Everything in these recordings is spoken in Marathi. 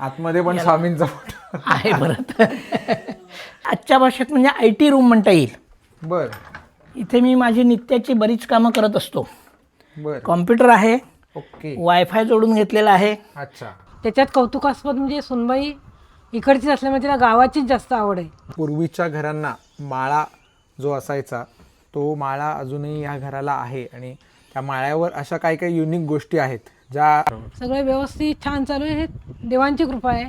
आतमध्ये पण स्वामींचा फोटो आहे परत. आजच्या भाषेत म्हणजे आय टी रूम म्हणता येईल. बर. इथे मी माझी नित्याची बरीच कामं करत असतो. बर. कॉम्प्युटर आहे. ओके. वायफाय जोडून घेतलेला आहे. अच्छा. त्याच्यात कौतुकास्पद म्हणजे सुनबाई इकडचीच असल्यामुळे तिला गावाचीच जास्त आवड आहे. पूर्वीच्या घरांना माळा जो असायचा तो माळा अजूनही या घराला आहे. आणि त्या माळ्यावर अशा काही काही युनिक गोष्टी आहेत. ज्या सगळं व्यवस्थित छान चालू आहे. हे देवांची कृपा आहे.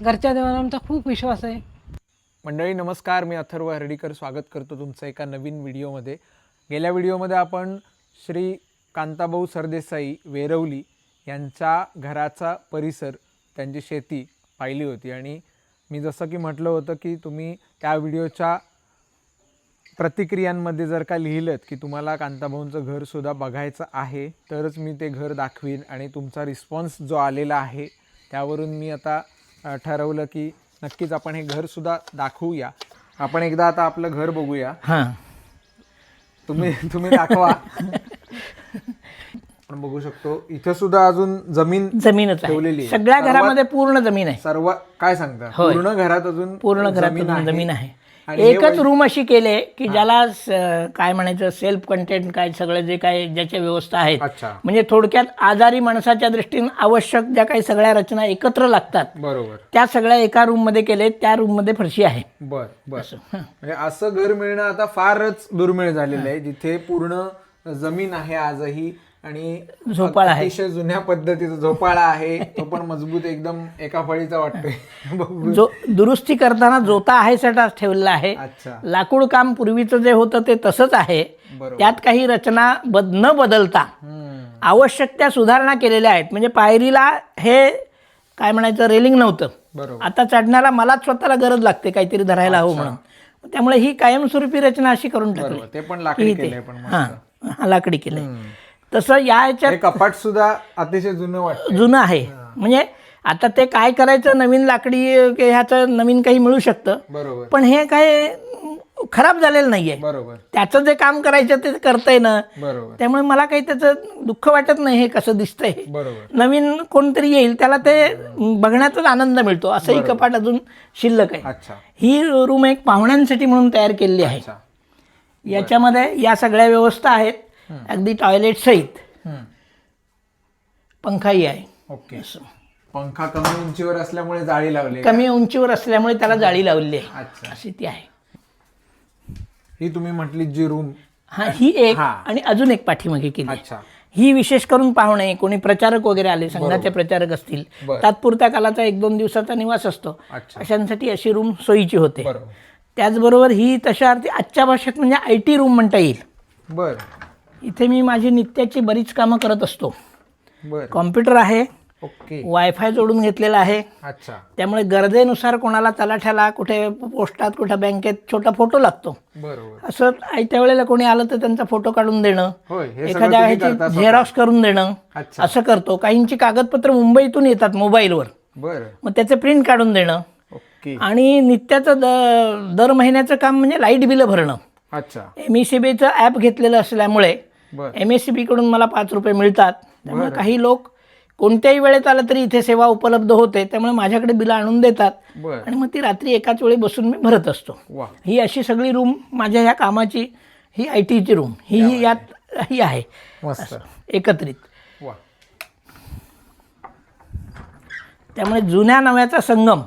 घरच्या देवांना आमचा खूप विश्वास आहे. मंडळी नमस्कार. मी अथर्व हर्डीकर स्वागत करतो तुमचं एका नवीन व्हिडिओमध्ये. गेल्या व्हिडिओमध्ये आपण श्री कांताभाऊ सरदेसाई वेरवली यांच्या घराचा परिसर त्यांची शेती पाहिली होती. आणि मी जसं की म्हटलं होतं की तुम्ही त्या व्हिडिओच्या प्रतिक्रियांमध्ये जर का लिहिलं की तुम्हाला कांताभाऊंचं घरसुद्धा बघायचं आहे तरच मी ते घर दाखवीन आणि तुमचा रिस्पॉन्स जो आलेला आहे त्यावरून मी आता ठरवलं की नक्कीच आपण हे घरसुद्धा दाखवूया. आपण एकदा आता आपलं घर बघूया. हां. तुम्ही तुम्ही दाखवा. आपण बघू शकतो इथे सुद्धा अजून जमीन जमीनच ठेवलेली आहे. सगळ्या सर्वात- घरामध्ये पूर्ण जमीन आहे. सर्व काय सांगता. पूर्ण घरात अजून पूर्ण घरात जमीन अजून आहे. जमीन आहे. आणि हे एकच रूम अशी केले की ज्याला स- काय म्हणायचं सेल्फ कंटेंट काय सगळं जे काय ज्याच्या व्यवस्था आहेत. अच्छा. म्हणजे थोडक्यात आजारी माणसाच्या दृष्टीने आवश्यक ज्या काही सगळ्या रचना एकत्र लागतात बरोबर. त्या सगळ्या एका रूममध्ये केले त्या रूममध्ये फरशी आहे. बर बर. म्हणजे असं घर मिळणं आता फारच दुर्मिळ झालेलं आहे जिथे पूर्ण जमीन आहे आजही. आणि झोपाळा आहे. अतिशय जुन्या पद्धतीचा झोपाळा आहे. तो पण मजबूत एकदम एका फळीचा वाटतोय. जो दुरुस्ती करताना जोता आहे सटा ठेवलेला आहे. लाकूड काम पूर्वीचं जे होतं ते तसंच आहे. त्यात काही रचना बद न बदलता. आवश्यक त्या सुधारणा केलेल्या आहेत. म्हणजे पायरीला हे काय म्हणायचं रेलिंग नव्हतं. आता चढण्याला मलाच स्वतःला गरज लागते काहीतरी धरायला हवं म्हणून. त्यामुळे ही कायमस्वरूपी रचना अशी करून टाकली. ते पण लाकडी केलंय लाकडी केलंय. तसं या ह्याच्यात कपाट सुद्धा अतिशय जुनं वाटतं जुनं आहे. म्हणजे आता ते काय करायचं नवीन लाकडी ह्याचं नवीन काही मिळू शकतं. बरोबर. पण हे काय खराब झालेलं नाहीये. बरोबर. त्याचं जे काम करायचं ते करतंय ना. बरोबर. त्यामुळे मला काही त्याचं दुःख वाटत नाही हे कसं दिसतंय. बरोबर. नवीन कोणतरी येईल त्याला ते बघण्याचाच आनंद मिळतो. असंही कपाट अजून शिल्लक आहे. ही रूम एक पाहुण्यांसाठी म्हणून तयार केलेली आहे. याच्यामध्ये या सगळ्या व्यवस्था आहेत. अगदी टॉयलेट सहित. पंखाही आहे. ओके. पंखा कमी उंचीवर असल्यामुळे जाळी लावली कमी उंचीवर असल्यामुळे त्याला जाळी लावली आहे. अच्छा. अशी ती आहे. ही तुम्ही म्हटली जी रूम हा ही एक. आणि अजून एक पाठीमागे केली ही विशेष करून पाहुणे कोणी प्रचारक वगैरे आले संघाचे प्रचारक असतील. तात्पुरत्या कालाचा एक दोन दिवसाचा निवास असतो. अशांसाठी अशी रूम सोयीची होते. बरोबर. त्याचबरोबर ही तशा आजच्या भाषेत म्हणजे आय टी रूम म्हणता येईल. बर. इथे मी माझी नित्याची बरीच कामं करत असतो. कॉम्प्युटर आहे. ओके. वायफाय जोडून घेतलेला आहे. अच्छा. त्यामुळे गरजेनुसार कोणाला तलाठ्याला कुठे पोस्टात कुठे बँकेत छोटा फोटो लागतो. बरोबर. असं आयत्या वेळेला कोणी आलं तर त्यांचा फोटो काढून देणं हे एखाद्या ह्याची? झेरॉक्स करून देणं असं करतो. काहींची कागदपत्र मुंबईतून येतात मोबाईलवर. बर. मग त्याचे प्रिंट काढून देणं. आणि नित्याचं दर महिन्याचं काम म्हणजे लाइट बिलं भरणं. अच्छा. एम ई सी बीचं ॲप घेतलेलं असल्यामुळे एम एस सी बीकडून मला पाच रुपये मिळतात. त्यामुळे काही लोक कोणत्याही वेळेत आलं तरी इथे सेवा उपलब्ध होते. त्यामुळे माझ्याकडे बिलं आणून देतात. आणि मग ती रात्री एकाच वेळी बसून मी भरत असतो. ही अशी सगळी रूम माझ्या ह्या कामाची ही आय टीची रूम. ही ही यात ही आहे. एकत्रित. त्यामुळे जुन्या नव्याचा संगम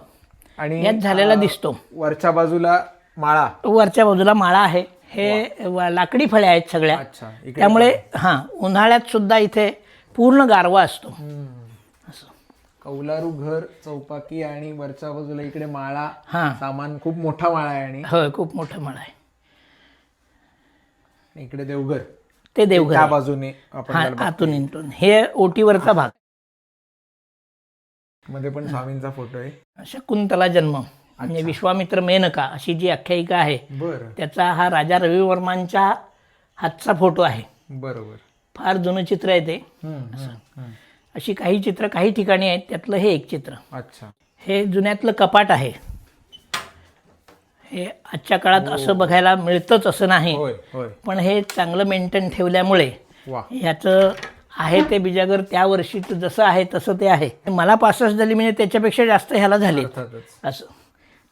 आणि यात झालेला दिसतो. वरच्या बाजूला माळा. वरच्या बाजूला माळा आहे. हे व- लाकडी फळ्या आहेत सगळ्या. अच्छा इकडे त्यामुळे हां उन्हाळ्यात सुद्धा इथे पूर्ण गारवा असतो. कौलारू घर चौपाकी आणि वरच्या बाजूला इकडे माळा हां. सामान खूप मोठा माळा आहे आणि होय खूप मोठं माळा आहे. इकडे देवघर. ते देवघर त्या. बाजूने आपण हा आतून इंटून हे ओटीवरचा भाग. मध्ये पण स्वामींचा फोटो आहे. शकुंतला जन्म. म्हणजे विश्वामित्र मेनका अशी जी आख्यायिका आहे त्याचा हा राजा रविवर्मांच्या हातचा फोटो आहे. बरोबर. फार जुनं चित्र आहे ते. अशी काही चित्र काही ठिकाणी आहेत त्यातलं हे एक चित्र. अच्छा. हे जुन्यातलं कपाट आहे. हे आजच्या काळात असं बघायला मिळतंच असं नाही. पण हे चांगलं मेंटेन ठेवल्यामुळे ह्याचं आहे ते बिजागर त्या वर्षी जसं आहे तसं ते आहे. मला पासष्ट झाली म्हणजे त्याच्यापेक्षा जास्त ह्याला झाले असं.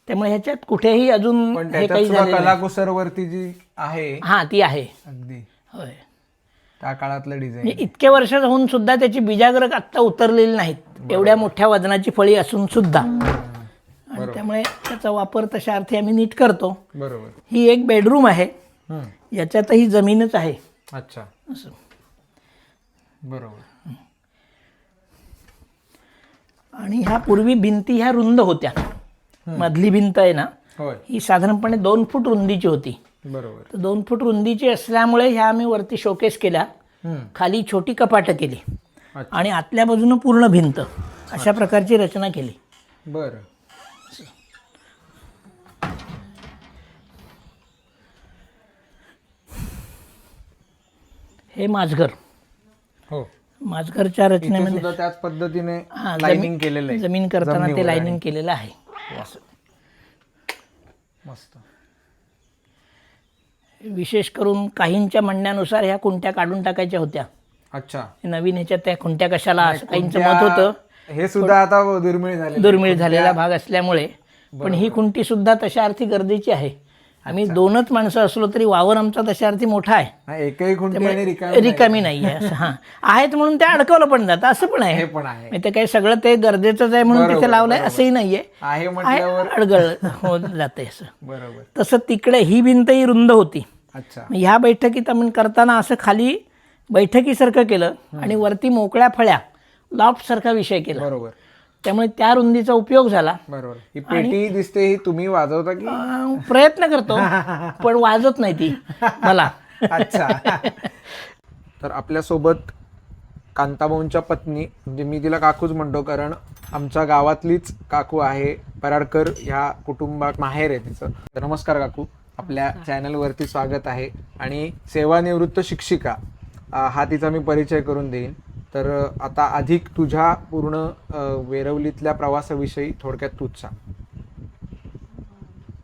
त्यामुळे ह्याच्यात कुठेही अजून पण हे त्याच्यात काही सुद्धा झाले कलाकुसरवरती जी आहे हां ती आहे. अगदी. होय. त्या काळातलं डिझाईन म्हणजे इतके वर्ष होऊन सुद्धा त्याची बिजागर आत्ता उतरलेली नाहीत. एवढ्या मोठ्या वजनाची फळी असून सुद्धा. आणि त्यामुळे त्याचा वापर तशा अर्थी आम्ही नीट करतो. बरोबर. ही एक बेडरूम आहे. हम्म. याच्यातही जमीनच आहे. अच्छा. असं. बरोबर. आणि ह्या पूर्वी भिंती ह्या रुंद होत्या. मधली भिंत आहे ना ही साधारणपणे दोन फूट रुंदीची होती. बरोबर. तर दोन फूट रुंदीची असल्यामुळे ह्या आम्ही वरती शोकेस केल्या. खाली छोटी कपाटं केली. आणि आतल्या बाजूनं पूर्ण भिंत. अशा प्रकारची रचना केली. बरं. हे माझघर हो. माझघरच्या रचनेमध्ये त्याच पद्धतीने लाइनिंग जमीन- केलेलं आहे. जमीन करताना ते लाइनिंग केलेलं आहे. असं मस्त. विशेष करून काहींच्या म्हणण्यानुसार ह्या कुंट्या काढून टाकायच्या होत्या. अच्छा. नवीन ह्याच्यात त्या खुंट्या कशाला असं काहींचं मत होतं. हे सुद्धा आता दुर्मिळ झाले दुर्मिळ झालेला भाग असल्यामुळे. पण ही खुंटी सुद्धा तशा अर्थी गरजेची आहे. आम्ही दोनच माणसं असलो तरी वावर आमचा तशा अर्थी मोठा आहे. एकही रिकामी नाही. आहे असं हां. आहेत म्हणून ते अडकवलं पण जातं असं पण हे आहे पण आहे. ते काही सगळं ते गरजेचंच आहे म्हणून तिथे लावलंय असंही नाहीये. अडगळ होत जाते असं. बरोबर. तसं तिकडे ही भिंतही रुंद होती. अच्छा. ह्या बैठकीत आपण करताना असं खाली बैठकीसारखं केलं आणि वरती मोकळ्या फळ्या लॉफ्टसारखा विषय केला. बरोबर. त्यामुळे त्या रुंदीचा उपयोग झाला. बरोबर. ही पेटी दिसते ही तुम्ही वाजवता की? अं, प्रयत्न करतो पण वाजत नाही ती मला. अच्छा. तर आपल्यासोबत कांताभाऊंच्या पत्नी म्हणजे मी तिला काकूच म्हणतो कारण आमच्या गावातलीच काकू आहे पराडकर ह्या कुटुंबात माहेर आहे तिचं. तर नमस्कार काकू. आपल्या चॅनलवरती स्वागत आहे. आणि सेवानिवृत्त शिक्षिका अं, हा तिचा मी परिचय करून देईन. तर आता अधिक तुझ्या पूर्ण वेरवलीतल्या प्रवासाविषयी थोडक्यात तूच सांग.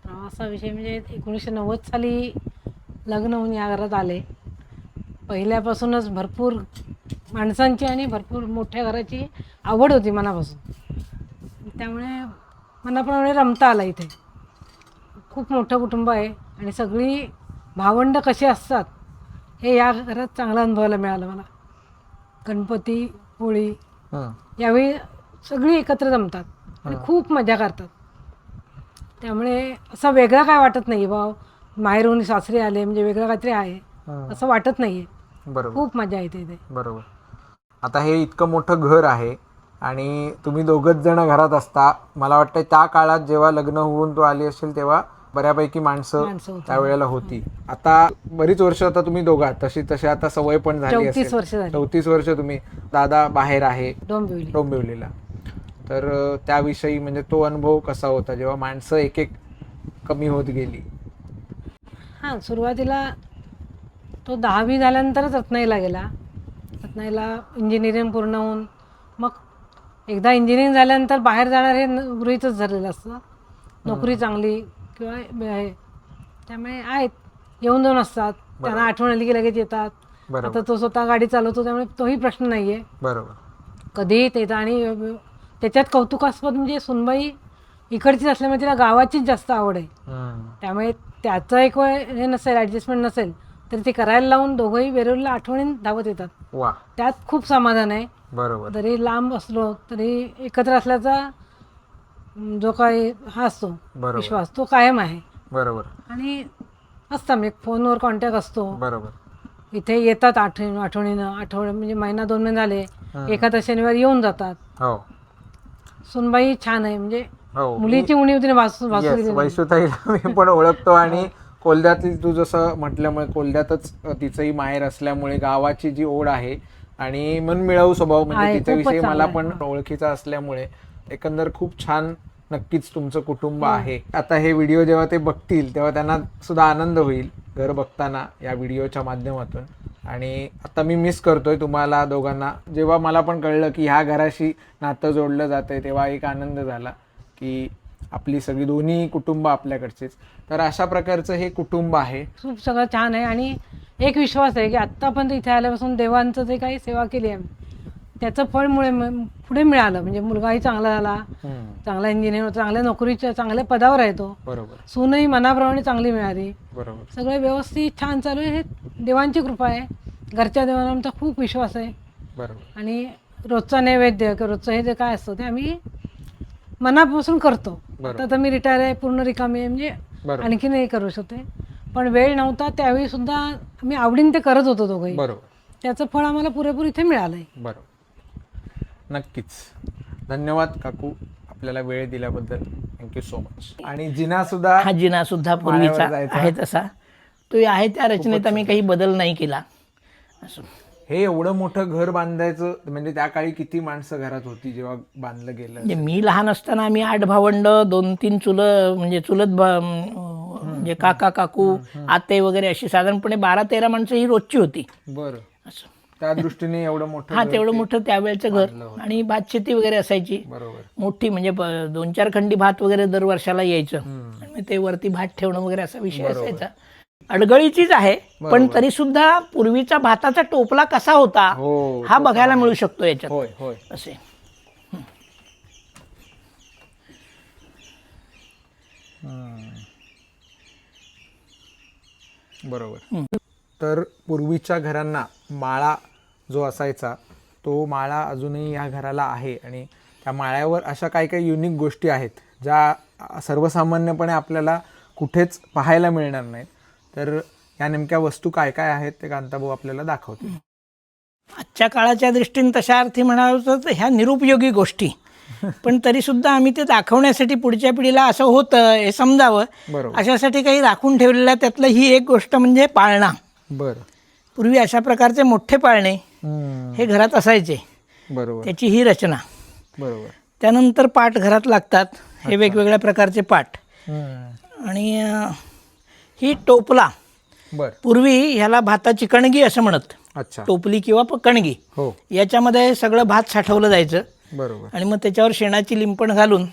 प्रवासाविषयी म्हणजे एकोणीसशे नव्वद साली लग्न होऊन या घरात आले. पहिल्यापासूनच भरपूर माणसांची आणि भरपूर मोठ्या घराची आवड होती मनापासून. त्यामुळे मनाप्रमाणे रमता आला इथे. खूप मोठं कुटुंब आहे आणि सगळी भावंड कशी असतात हे या घरात चांगलं अनुभवायला मिळालं मला. गणपती होळी हं. यावेळी सगळी एकत्र जमतात आणि खूप मजा करतात. त्यामुळे असं वेगळं काय वाटत नाही भाऊ माहेरहून सासरे आले म्हणजे वेगळं काहीतरी आहे. असं वाटत नाही बरोबर. खूप मजा येते इथे. बरोबर. आता हे इतकं मोठं घर आहे आणि तुम्ही दोघच जण घरात असता. मला वाटतं त्या काळात जेव्हा लग्न होऊन तू आली असेल तेव्हा बऱ्यापैकी माणसं माणसं होती. त्यावेळेला होती. आता बरीच वर्ष आता तुम्ही दोघात तशी तशी आता सवय पण झाली चौतीस असेल वर्ष झाली. चौतीस वर्ष तुम्ही दादा बाहेर आहे डोंबिवली डोंबिवलीला. तर अं, त्याविषयी म्हणजे तो अनुभव कसा होता? जेव्हा माणसं एक एक कमी होत गेली. हां सुरुवातीला तो दहावी झाल्यानंतरच रत्नाईला गेला. रत्नाईला इंजिनिअरिंग पूर्ण होऊन मग एकदा इंजिनिअरिंग झाल्यानंतर बाहेर जाणार हे न- गृहीतच झालेलं असतं. नोकरी चांगली किंवा हे त्यामुळे आहेत. येऊन जाऊन असतात. त्यांना आठवण आली की लगेच येतात. बरोबर. आता तो स्वतः गाडी चालवतो त्यामुळे तोही प्रश्न नाही आहे बरोबर. कधीही ते येतं आणि त्याच्यात कौतुकास्पद म्हणजे सुनबाई इकडचीच असल्यामुळे तिला गावाचीच जास्त आवड आहे. हम्म. त्यामुळे त्याचं एक वेळ हे नसेल ॲडजस्टमेंट नसेल तर ते करायला लावून दोघंही वेरूळला आठवणीन धावत येतात. वा त्यात खूप समाधान आहे. बरोबर. जरी लांब असलो तरी एकत्र असल्याचा जो काही हा असतो बरोबर. विश्वास तो कायम आहे. बरोबर. आणि असतं म्हणजे फोनवर कॉन्टॅक्ट असतो. बरोबर. इथे येतात आठवण आठवणीनं आठवड म्हणजे महिना दोन महिने झाले एखादा शनिवार येऊन जातात. हो. सुनबाई छान आहे म्हणजे हो. मुलीची उणीव तिने भासू भासू Yes, दिली. नाही. वैशुताईला मी पण ओळखतो आणि कोल्ह्यातली तू जसं म्हटल्यामुळे कोल्ह्यातच तिचंही माहेर असल्यामुळे गावाची जी ओढ आहे आणि मनमिळावू स्वभाव म्हणजे आहे, तिच्याविषयी मला चांगला पण ओळखीचा असल्यामुळे एकंदर खूप छान नक्कीच तुमचं. कुटुंब आहे. आता हे व्हिडिओ जेव्हा ते बघतील तेव्हा त्यांना सुद्धा आनंद होईल घर बघताना या व्हिडिओच्या माध्यमातून. आणि आता मी मिस करतोय तुम्हाला दोघांना. जेव्हा मला पण कळलं की ह्या घराशी नातं जोडलं जातंय तेव्हा एक आनंद झाला की आपली सगळी दोन्ही कुटुंब आपल्याकडचेच. तर अशा प्रकारचं हे कुटुंब आहे. खूप सगळं छान आहे आणि एक विश्वास आहे की आत्तापर्यंत इथे आल्यापासून देवांचं जे काही सेवा केली आहे त्याचं फळ मुळे पुढे मिळालं. म्हणजे मुलगाही चांगला झाला. चांगला इंजिनियर चांगल्या नोकरीच्या चांगल्या पदावर आहे तो. बरोबर. सूनही मनाप्रमाणे चांगली मिळाली. बरोबर. सगळं व्यवस्थित छान चालू आहे. हे देवांची कृपा आहे. घरच्या देवांना आमचा खूप विश्वास आहे. बरोबर. आणि रोजचा नैवेद्य किंवा रोजचं हे जे काय असतं ते आम्ही मनापासून करतो. बरोबर. आता तर मी रिटायर आहे पूर्ण रिकामी आहे म्हणजे बरोबर. आणखी नाही करू शकते. पण वेळ नव्हता त्यावेळी सुद्धा आम्ही आवडीने ते करत होतो दोघंही. बरोबर. त्याचं फळ आम्हाला पुरेपूर इथे मिळालंय. बरोबर. नक्कीच. धन्यवाद काकू आपल्याला वेळ दिल्याबद्दल. थँक्यू सो मच आणि जिना सुद्धा हा जिना सुद्धा माळ्यावर पूर्वीचा जायचा. आहे तसा. तो आहे त्या रचनेत आम्ही काही बदल नाही केला. असं. हे एवढं मोठं घर बांधायचं म्हणजे त्या काळी किती माणसं घरात होती जेव्हा बांधलं गेलं? म्हणजे मी लहान असताना आम्ही आठ भावंड दोन तीन चुल म्हणजे चुलत भा- अं, म्हणजे काका काकू आते वगैरे अशी साधारणपणे बारा तेरा माणसं ही रोजची होती. बरं. असं. त्या दृष्टीने एवढं मोठं हा घर तेवढं ते- मोठं त्यावेळेचं घर. आणि भात शेती वगैरे असायची. बरोबर. मोठी म्हणजे प- दोन चार खंडी भात वगैरे दर वर्षाला यायचं. आणि मग ते वरती भात ठेवणं वगैरे असा विषय असायचा. अडगळीचीच आहे पण तरी सुद्धा पूर्वीचा भाताचा टोपला कसा होता हो हा बघायला मिळू शकतो याच्यात. होय होय. असे. बरोबर. तर पूर्वीच्या घरांना माळा जो असायचा तो माळा अजूनही या घराला आहे आणि त्या माळ्यावर अशा काही काही युनिक गोष्टी आहेत ज्या सर्वसामान्यपणे आपल्याला कुठेच पाहायला मिळणार नाहीत. तर या नेमक्या वस्तू काय काय आहेत ते कांताभाऊ आपल्याला दाखवतील. आजच्या काळाच्या दृष्टीने तशा अर्थी म्हणावं तर ह्या निरुपयोगी गोष्टी. पण तरी सुद्धा आम्ही ते दाखवण्यासाठी पुढच्या पिढीला असं होतं हे समजावं बरोबर. अशासाठी काही राखून ठेवलेल्या त्यातलं ही एक गोष्ट म्हणजे पाळणा. बरं. पूर्वी अशा प्रकारचे मोठे पाळणे हे घरात असायचे. बरोबर. त्याची ही रचना. बरोबर. त्यानंतर पाट घरात लागतात. हे वेगवेगळ्या प्रकारचे हम्म, आणि ही टोपला बरं. पूर्वी ह्याला भाताची कणगी असं म्हणत. अच्छा. टोपली किंवा प- कणगी. हो. याच्यामध्ये सगळं भात साठवलं जायचं. बरोबर. आणि मग त्याच्यावर शेणाची लिंपण घालून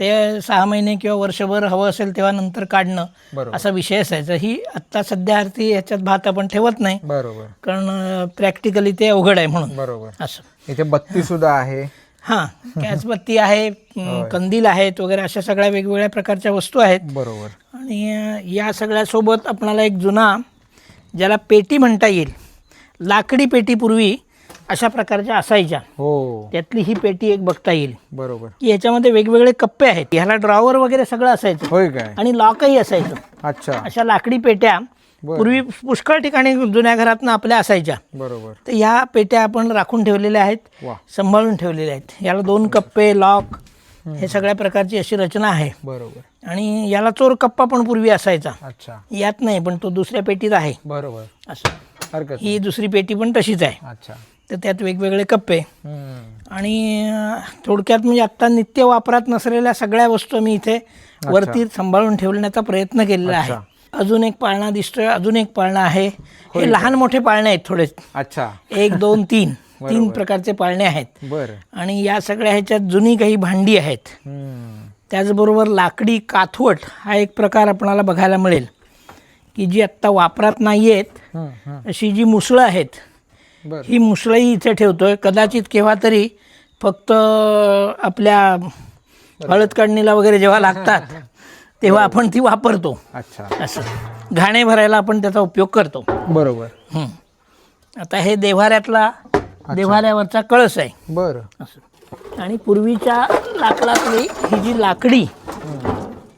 ते सहा महिने किंवा वर्षभर हवं असेल तेव्हा नंतर काढणं असा विषय असायचा. ही आत्ता सध्या अर्थी ह्याच्यात भात आपण ठेवत नाही. बरोबर. कारण प्रॅक्टिकली ते अवघड आहे म्हणून. बरोबर. असं. इथे बत्ती सुद्धा आहे. हां कॅचबत्ती आहे कंदील आहेत वगैरे अशा सगळ्या वेगवेगळ्या प्रकारच्या वस्तू आहेत. बरोबर. आणि या सगळ्यासोबत आपणाला एक जुना ज्याला पेटी म्हणता येईल लाकडी पेटी पूर्वी अशा प्रकारच्या असायच्या. हो. त्यातली ही पेटी एक बघता येईल. बरोबर. की याच्यामध्ये वेगवेगळे कप्पे आहेत. ह्याला ड्रॉवर वगैरे सगळं असायचं. होय काय? आणि लॉकही असायचं. अच्छा. अशा लाकडी पेट्या पूर्वी पुष्कळ ठिकाणी जुन्या घरातनं आपल्या असायच्या. बरोबर. तर ह्या पेट्या आपण राखून ठेवलेल्या आहेत वा. सांभाळून ठेवलेल्या आहेत. याला दोन कप्पे लॉक हे सगळ्या प्रकारची अशी रचना आहे. बरोबर. आणि याला चोर कप्पा पण पूर्वी असायचा. अच्छा. यात नाही पण तो दुसऱ्या पेटीत आहे. बरोबर. असं. हरकत ही दुसरी पेटी पण तशीच आहे. अच्छा. तर त्यात वेगवेगळे कप्पे. आणि थोडक्यात म्हणजे आत्ता नित्य वापरात नसलेल्या सगळ्या वस्तू मी इथे वरती सांभाळून ठेवण्याचा प्रयत्न केलेला आहे. अजून एक पाळणा दिसतोय अजून एक पाळणा आहे. हे लहान मोठे पाळणे आहेत थोडे. अच्छा. एक दोन तीन. तीन प्रकारचे पाळणे आहेत. आणि या सगळ्या ह्याच्यात जुनी काही भांडी आहेत. त्याचबरोबर लाकडी काथवट हा एक प्रकार आपणाला बघायला मिळेल. की जी आत्ता वापरात नाही आहेत. अशी जी मुसळं आहेत ही मुसळंही इथे ठेवतोय. कदाचित केव्हा तरी फक्त आपल्या हळद काढणीला वगैरे जेव्हा लागतात तेव्हा आपण ती वापरतो. अच्छा. असं. घाणे भरायला आपण त्याचा उपयोग करतो. बरोबर. आता हे देव्हाऱ्यातला देव्हाऱ्यावरचा कळस आहे. बर. असं. आणि पूर्वीच्या लाकडातली ही जी लाकडी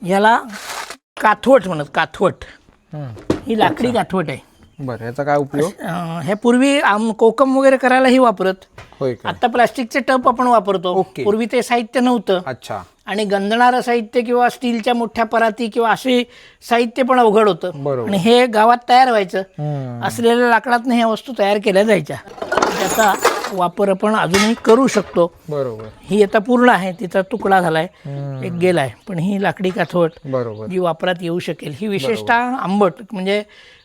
ह्याला काथवट म्हणत काथवट. ही. लाकडी काथवट आहे. बर याचा काय उपयोग? अं, हे पूर्वी आम कोकम वगैरे करायलाही वापरत. होय आता प्लास्टिकचे टप आपण वापरतो. ओके. पूर्वी ते साहित्य नव्हतं. अच्छा. आणि गंजणारं साहित्य किंवा स्टीलच्या मोठ्या पराती किंवा असे साहित्य पण अवघड होतं. बरोबर. आणि हे गावात तयार व्हायचं. हम्म, असलेल्या लाकडातनं ह्या वस्तू तयार केल्या जायच्या. त्याचा वापर आपण अजूनही करू शकतो. बरोबर. ही आता पूर्ण आहे. तिचा तुकडा झालाय. एक गेलाय. पण ही लाकडी काथवट बरोबर. जी वापरात येऊ शकेल. ही विशेषतः आंबट म्हणजे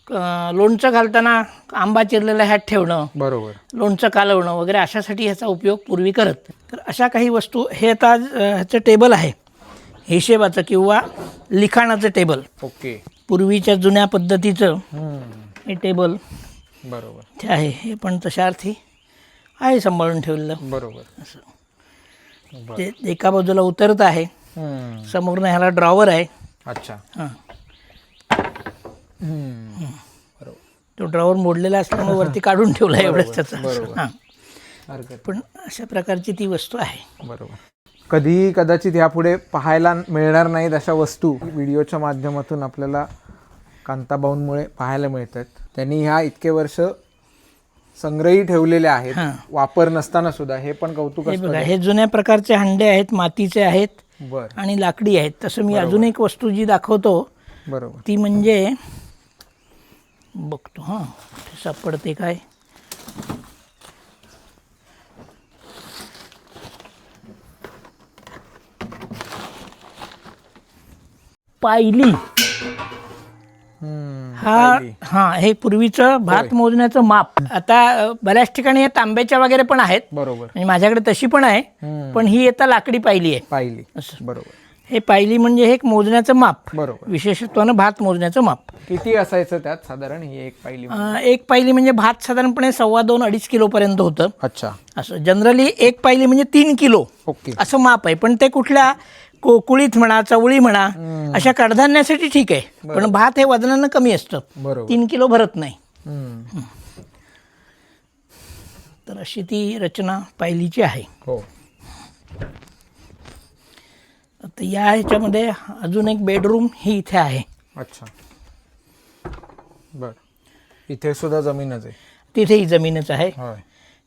लोणचं घालताना आंबा चिरलेला ह्यात ठेवणं बरोबर. लोणचं कालवणं वगैरे अशासाठी ह्याचा उपयोग पूर्वी करत. तर अशा काही वस्तू हे आता ह्याचं टेबल आहे. हिशेबाचं किंवा लिखाणाचं टेबल. ओके. पूर्वीच्या जुन्या पद्धतीचं हे टेबल बरोबर. ते आहे. हे पण तशा अर्थी आहे सांभाळून ठेवलेलं. बरोबर. ते एका बाजूला उतरत आहे. हम्म. समोरनं ह्याला ड्रॉवर आहे. अच्छा. हां. हम्म. बरोबर तो ड्रॉवर मोडलेला असल्यामुळे वरती काढून ठेवला एवढंच त्याचं. बरोबर. हां. हरकत पण अशा प्रकारची ती वस्तू आहे. बरोबर. कधीही कदाचित ह्यापुढे पाहायला मिळणार नाहीत अशा वस्तू. व्हिडिओच्या माध्यमातून आपल्याला कांताबाऊंमुळे पाहायला मिळतात. त्यांनी ह्या इतके वर्ष संग्रही ठेवलेले आहेत. हां. वापर नसताना सुद्धा. हे पण हे कौतुक बघा हे जुन्या प्रकारचे हंडे आहेत मातीचे आहेत बर. आणि लाकडी आहेत. तसं मी अजून एक वस्तू जी दाखवतो बरोबर. ती म्हणजे बघतो हां. ते सापडते काय? पायली. हा हा हे पूर्वीचं भात मोजण्याचं माप. आता बऱ्याच ठिकाणी हे तांब्याच्या वगैरे पण आहेत. बरोबर. म्हणजे माझ्याकडे तशी पण आहे. पण ही आता लाकडी पायली आहे. पाहिली असं. बरोबर. हे पायली म्हणजे हे एक मोजण्याचं माप. बरोबर. विशेषत्वानं भात मोजण्याचं माप. किती असायचं त्यात साधारण ही एक पाहिली अ, एक पायली म्हणजे भात साधारणपणे सव्वा दोन अडीच किलोपर्यंत होतं. अच्छा. असं जनरली एक पायली म्हणजे तीन किलो. ओके. असं माप आहे. पण ते कुठल्या को कुळीत म्हणा चवळी म्हणा अशा कडधान्यासाठी ठीक आहे. पण भात हे वजनानं कमी असतं. बरोबर. तीन किलो भरत नाही. हम्म. तर अशी ती रचना पायलीची आहे. हो. तर या ह्याच्यामध्ये अजून एक बेडरूम ही इथे आहे. अच्छा. बर. इथे सुद्धा जमीनच आहे. तिथे ही जमीनच आहे. होय.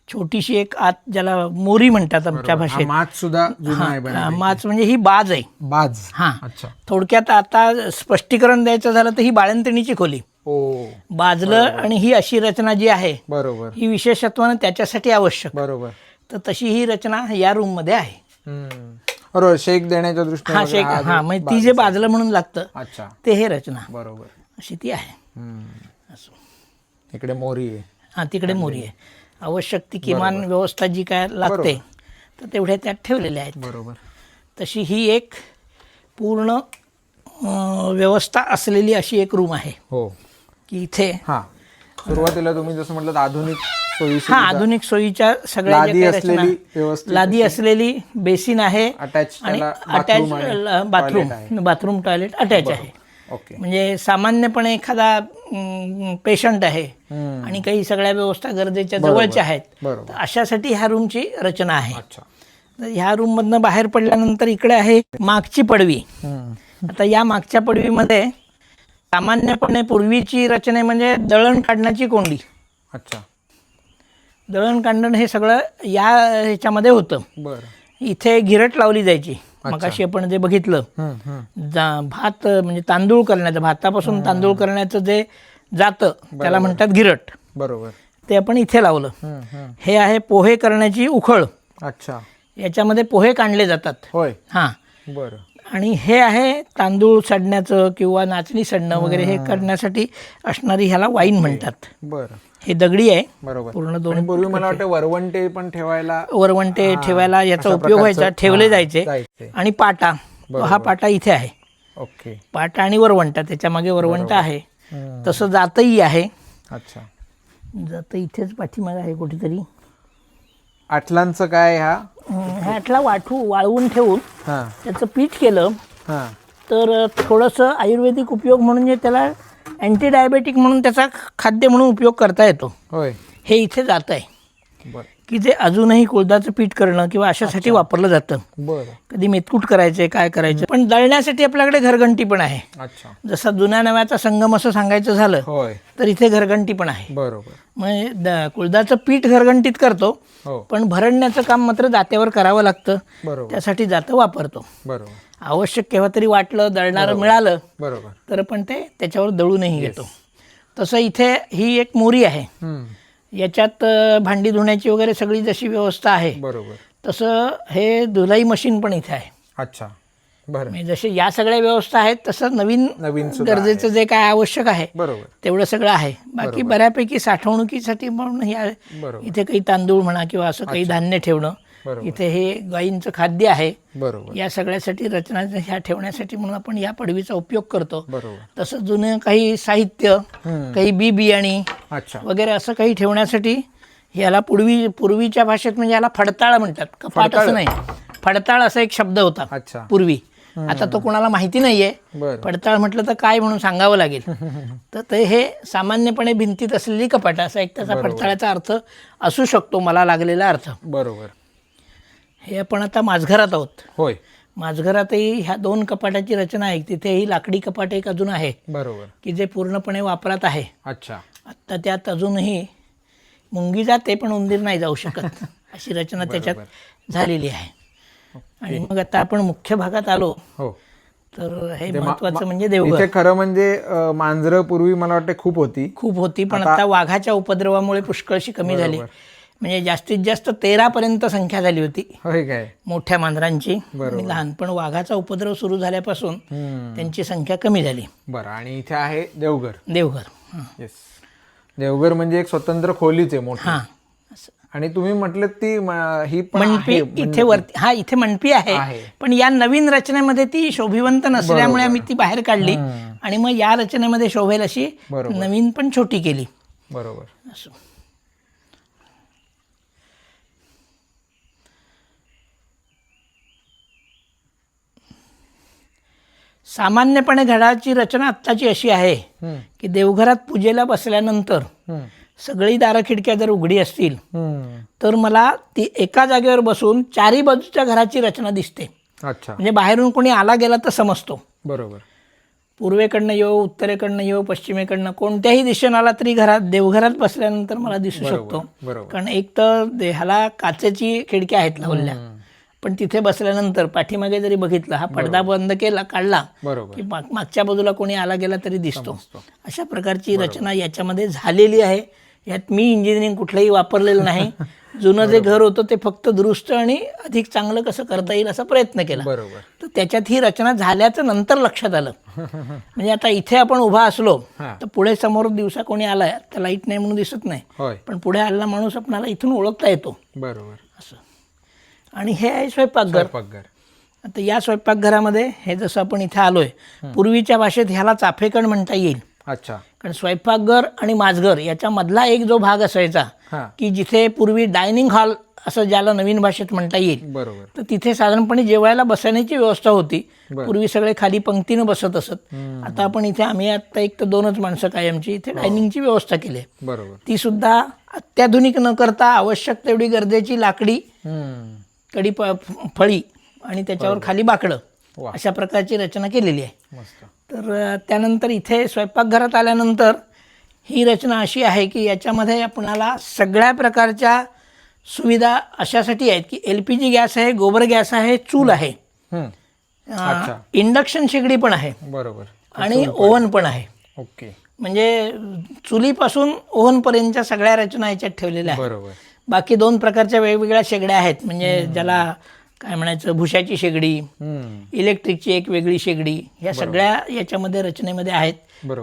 छोटीशी एक आत ज्याला मोरी म्हणतात आमच्या हा भाषेत. मात सुद्धा जुना आहे हा, माच म्हणजे ही बाज आहे. बाज. हा. अच्छा. थोडक्यात आता स्पष्टीकरण द्यायचं झालं तर ही बाळंतणीची खोली. ओ. बाजलं आणि ही अशी रचना जी आहे बरोबर. ही विशेषत्वानं त्याच्यासाठी आवश्यक. बरोबर. तर तशी ही रचना या रूममध्ये आहे. हम्म. बरोबर शेक देण्याच्या दृष्टीने हा शेक हा हा म्हणजे ती जे बाजलं म्हणून लागतं अच्छा. ते हे रचना. बरोबर. अशी ती आहे. हम्म. असं. इकडे मोरी आहे. हा तिकडे मोरी आहे. आवश्यक ती किमान व्यवस्था जी काय लागते तर तेवढ्या त्यात ठेवलेल्या आहेत. बरोबर. तशी ही एक पूर्ण अं, व्यवस्था असलेली अशी एक रूम आहे. हो. की इथे हा. सुरुवातीला तुम्ही जसं म्हटलं आधुनिक सोयीशी हा आधुनिक सोयीच्या सगळ्या लादी ज्या काही असलेली रचना व्यवस्थित लादी असलेली बेसिन आहे अटॅच आणि त्याला अटॅच bathroom आणि बाथरूम toilet आहे. बाथरूम टॉयलेट अटॅच आहे. ओके. म्हणजे सामान्यपणे एखादा पेशंट आहे हम्म. आणि काही सगळ्या व्यवस्था गरजेच्या जवळच्या आहेत बरोबर. तर अशासाठी ह्या रूमची रचना आहे. अच्छा. तर ह्या रूममधनं बाहेर पडल्यानंतर इकडे आहे मागची पडवी. हम्म. आता या मागच्या पडवीमध्ये सामान्यपणे पूर्वीची रचना म्हणजे दळण काढण्याची कोंडी. अच्छा. दळण काढणं हे सगळं या ह्याच्यामध्ये होतं. बरं. इथे गिरट लावली जायची. मग अशी आपण जे बघितलं. भात म्हणजे तांदूळ करण्याचं भातापासून तांदूळ करण्याचं जे जातं त्याला म्हणतात गिरट. बरोबर. ते आपण इथे लावलं. हे आहे पोहे करण्याची उखळ. अच्छा. याच्यामध्ये पोहे काढले जातात. होय. हां. बरं. आणि हे आहे तांदूळ सडण्याचं किंवा नाचणी सडणं वगैरे हे करण्यासाठी असणारी ह्याला वाईन म्हणतात. बरं. हे दगडी आहे. बरोबर. पूर्ण दोन पूर्वी मला वाटतं वरवंटे पण ठेवायला वरवंटे ठेवायला याचा उपयोग व्हायचा ठेवले जायचे. आणि पाटा हा पाटा इथे आहे. ओके. पाटा आणि वरवंटा त्याच्यामागे वरवंटा आहे. तसं जातही आहे. अच्छा. जातं इथेच पाठीमागे आहे कुठेतरी. आटलांचं काय हा? ह्यातला वाठू वाळवून ठेवून हा. त्याचं पीठ केलं हा. तर थोडंसं आयुर्वेदिक उपयोग म्हणजे जे त्याला अँटी डायबेटिक म्हणून त्याचा खाद्य म्हणून उपयोग करता येतो. होय. हे इथे जात आहे बर. की जे अजूनही कुळदाचं पीठ करणं किंवा अशासाठी वापरलं जातं. बर. कधी मेतकूट करायचे काय करायचं पण दळण्यासाठी आपल्याकडे घरघंटी पण आहे. अच्छा. जसा जुन्या नव्याचा संगम असं सांगायचं झालं होय. तर इथे घरघंटी पण आहे. बरोबर. म्हणजे द कुळदाचं पीठ घरघंटीत करतो हो. पण भरडण्याचं काम मात्र जात्यावर करावं लागतं. बरोबर. त्यासाठी जातं वापरतो. बरोबर. आवश्यक केव्हा तरी वाटलं दळणारं मिळालं बरोबर. तर पण ते त्याच्यावर दळूनही घेतो. तसं इथे ही एक मोरी आहे. हम्म. याच्यात भांडी धुण्याची वगैरे सगळी जशी व्यवस्था आहे बरोबर. तसं हे धुलाई मशीन पण इथे आहे. अच्छा. बरं. म्हणजे जसे या सगळ्या व्यवस्था आहेत तसं नवीन नवीन गरजेचं जे काय आवश्यक आहे बरोबर. तेवढं सगळं आहे. बाकी बऱ्यापैकी साठवणुकीसाठी म्हणून या इथे काही तांदूळ म्हणा किंवा असं काही धान्य ठेवणं. इथे हे गायींचं खाद्य आहे. बरोबर. या सगळ्यासाठी रचना ह्या ठेवण्यासाठी म्हणून आपण या पडवीचा उपयोग करतो. बरोबर. तसंच जुनं काही साहित्य. काही बी बियाणी अच्छा. वगैरे असं काही ठेवण्यासाठी याला पूर्वी पूर्वीच्या भाषेत म्हणजे याला फडताळ म्हणतात. कपाट असं नाही. फडताळ असा एक शब्द होता अच्छा. पूर्वी. आता तो कोणाला माहिती नाहीये. पडताळ म्हटलं तर काय म्हणून सांगावं लागेल? तर ते हे सामान्यपणे भिंतीत असलेली कपाट असा एक त्याचा पडताळाचा अर्थ असू शकतो मला लागलेला अर्थ. बरोबर. हे आपण आता माझघरात आहोत. होय. माझघरातही ह्या दोन कपाटाची रचना आहे. तिथेही लाकडी कपाट एक अजून आहे. बरोबर. की जे पूर्णपणे वापरात आहे. अच्छा. आत्ता त्यात अजूनही मुंगी जाते पण उंदीर नाही जाऊ शकत. अशी रचना त्याच्यात झालेली आहे. आणि मग आता आपण मुख्य भागात आलो. हो. तर हे महत्वाचं म्हणजे देवघर. इथे खरं म्हणजे अं, मांजरं पूर्वी मला वाटतं खूप होती. खूप होती पण आता वाघाच्या उपद्रवामुळे पुष्कळशी कमी झाली. म्हणजे जास्तीत जास्त तेरा पर्यंत संख्या झाली होती. होय काय? मोठ्या मांजरांची. आणि लहान पण वाघाचा उपद्रव सुरू झाल्यापासून. त्यांची संख्या कमी झाली. बरं आणि इथे आहे देवघर. देवघर. येस देवघर म्हणजे एक स्वतंत्र खोलीच आहे मोठी. हां. आणि तुम्ही म्हटलं ती ही आहे. इथे वरती हा इथे मंडपी आहे. पण या नवीन रचनेमध्ये ती शोभिवंत नसल्यामुळे आम्ही ती बाहेर काढली. आणि मग या रचनेमध्ये शोभेल अशी. नवीन पण छोटी केली. बरोबर. सामान्यपणे घराची रचना आत्ताची अशी आहे. की देवघरात पूजेला बसल्यानंतर. सगळी दारं खिडक्या जर उघडी असतील. तर मला ती एका जागेवर बसून चारी बाजूच्या घराची रचना दिसते. अच्छा. म्हणजे बाहेरून कोणी आला गेला तर समजतो. बरोबर. पूर्वेकडनं येऊ उत्तरेकडनं येऊ पश्चिमेकडनं कोणत्याही दिशेनं आला तरी घरात देवघरात बसल्यानंतर मला दिसू शकतो. कारण एक तर देहाला काचेची खिडक्या आहेत लावल्या. पण तिथे बसल्यानंतर पाठीमागे जरी बघितलं हा पडदा बंद केला काढला की माग- मागच्या बाजूला कोणी आला गेला तरी दिसतो. अशा प्रकारची रचना याच्यामध्ये झालेली आहे. यात मी इंजिनिअरिंग कुठलंही वापरलेलं नाही. जुनं जे घर होतं ते फक्त दुरुस्त आणि अधिक चांगलं कसं करता येईल असा प्रयत्न केला. बरोबर. तर त्याच्यात ही रचना झाल्याचं नंतर लक्षात आलं. म्हणजे आता इथे आपण उभा असलो. तर पुढे समोर दिवसा कोणी आलाय तर लाइट नाही म्हणून दिसत नाही. पण पुढे आलेला माणूस आपणाला इथून ओळखता येतो. बरोबर. आणि हे आहे स्वयंपाकघर. स्वयंपाकघर. आता या स्वयंपाकघरामध्ये हे जसं आपण इथे आलोय पूर्वीच्या भाषेत ह्याला चाफेकण म्हणता येईल. अच्छा. कारण स्वयंपाकघर आणि माझघर याच्या मधला एक जो भाग असायचा हा. की जिथे पूर्वी डायनिंग हॉल असं ज्याला नवीन भाषेत म्हणता येईल बरोबर. तर तिथे साधारणपणे जेवायला बसण्याची व्यवस्था होती. पूर्वी सगळे खाली पंक्तीनं बसत असत. आता आपण इथे आम्ही आता एक तर दोनच माणसं कायमची इथे डायनिंगची व्यवस्था केली. आहे. बरोबर. ती सुद्धा अत्याधुनिक न करता आवश्यक तेवढी गरजेची लाकडी. कडी प फळी आणि त्याच्यावर खाली बाकडं. अशा प्रकारची रचना केलेली आहे. तर त्यानंतर इथे स्वयंपाकघरात आल्यानंतर ही रचना अशी आहे की याच्यामध्ये आपणाला सगळ्या प्रकारच्या सुविधा अशासाठी आहेत की एल पी जी गॅस आहे गोबर गॅस आहे चूल आहे. इंडक्शन शेगडी पण आहे. बरोबर. आणि ओव्हन पण आहे. ओके. म्हणजे चुलीपासून ओव्हनपर्यंतच्या सगळ्या रचना याच्यात ठेवलेल्या आहेत. बरोबर. बाकी दोन प्रकारच्या वेगवेगळ्या शेगड्या आहेत. म्हणजे ज्याला काय म्हणायचं भुशाची शेगडी. इलेक्ट्रिकची एक वेगळी शेगडी ह्या सगळ्या याच्यामध्ये रचनेमध्ये आहेत.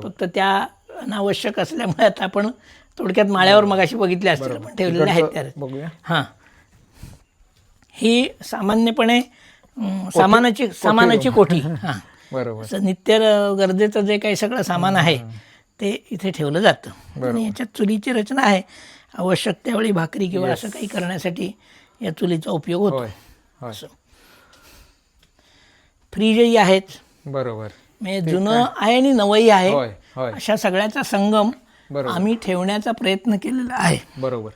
फक्त त्या अनावश्यक असल्यामुळे आता आपण थोडक्यात माळ्यावर मगाशी बघितल्या असतील. पण ठेवलेल्या आहेत त्या. हां. ही सामान्यपणे सामानाची सामानाची कोठी. हां. बरोबर. नित्य गरजेचं जे काही सगळं सामान आहे ते इथे ठेवलं जातं. आणि याच्यात चुलीची रचना आहे. आवश्यक त्यावेळी भाकरी किंवा असं काही करण्यासाठी या चुलीचा उपयोग होतो. होय फ्रीजही आहेत. बरोबर. म्हणजे जुनं आहे आणि नवंही आहे. अशा सगळ्याचा संगम आम्ही ठेवण्याचा प्रयत्न केलेला आहे. बरोबर.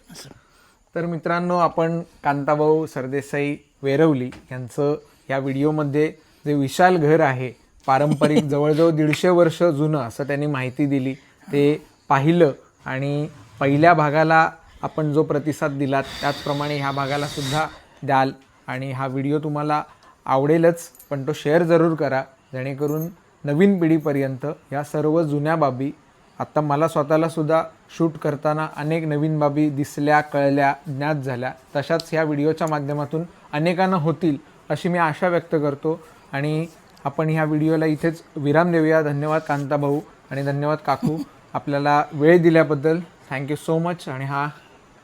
तर मित्रांनो आपण कांताभाऊ सरदेसाई वेरवली यांचं या व्हिडिओमध्ये जे विशाल घर आहे पारंपरिक जवळजवळ दीडशे वर्ष जुनं असं त्यांनी माहिती दिली ते पाहिलं आणि पहिल्या भागाला आपण जो प्रतिसाद दिलात त्याचप्रमाणे ह्या भागाला सुद्धा द्याल. आणि हा व्हिडिओ तुम्हाला आवडेलच पण तो शेअर जरूर करा जेणेकरून नवीन पिढीपर्यंत या सर्व जुन्या बाबी आत्ता मला स्वतःला सुद्धा शूट करताना अनेक नवीन बाबी दिसल्या कळल्या ज्ञात झाल्या. तशाच ह्या व्हिडिओच्या माध्यमातून अनेकांना होतील अशी मी आशा व्यक्त करतो. आणि आपण ह्या व्हिडिओला इथेच विराम देऊया. धन्यवाद कांताभाऊ आणि धन्यवाद काकू. आपल्याला वेळ दिल्याबद्दल थँक्यू सो मच आणि हा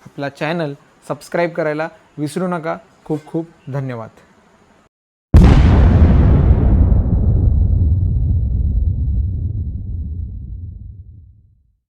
आपला चॅनल सबस्क्राईब करायला विसरू नका. खूप खूप धन्यवाद.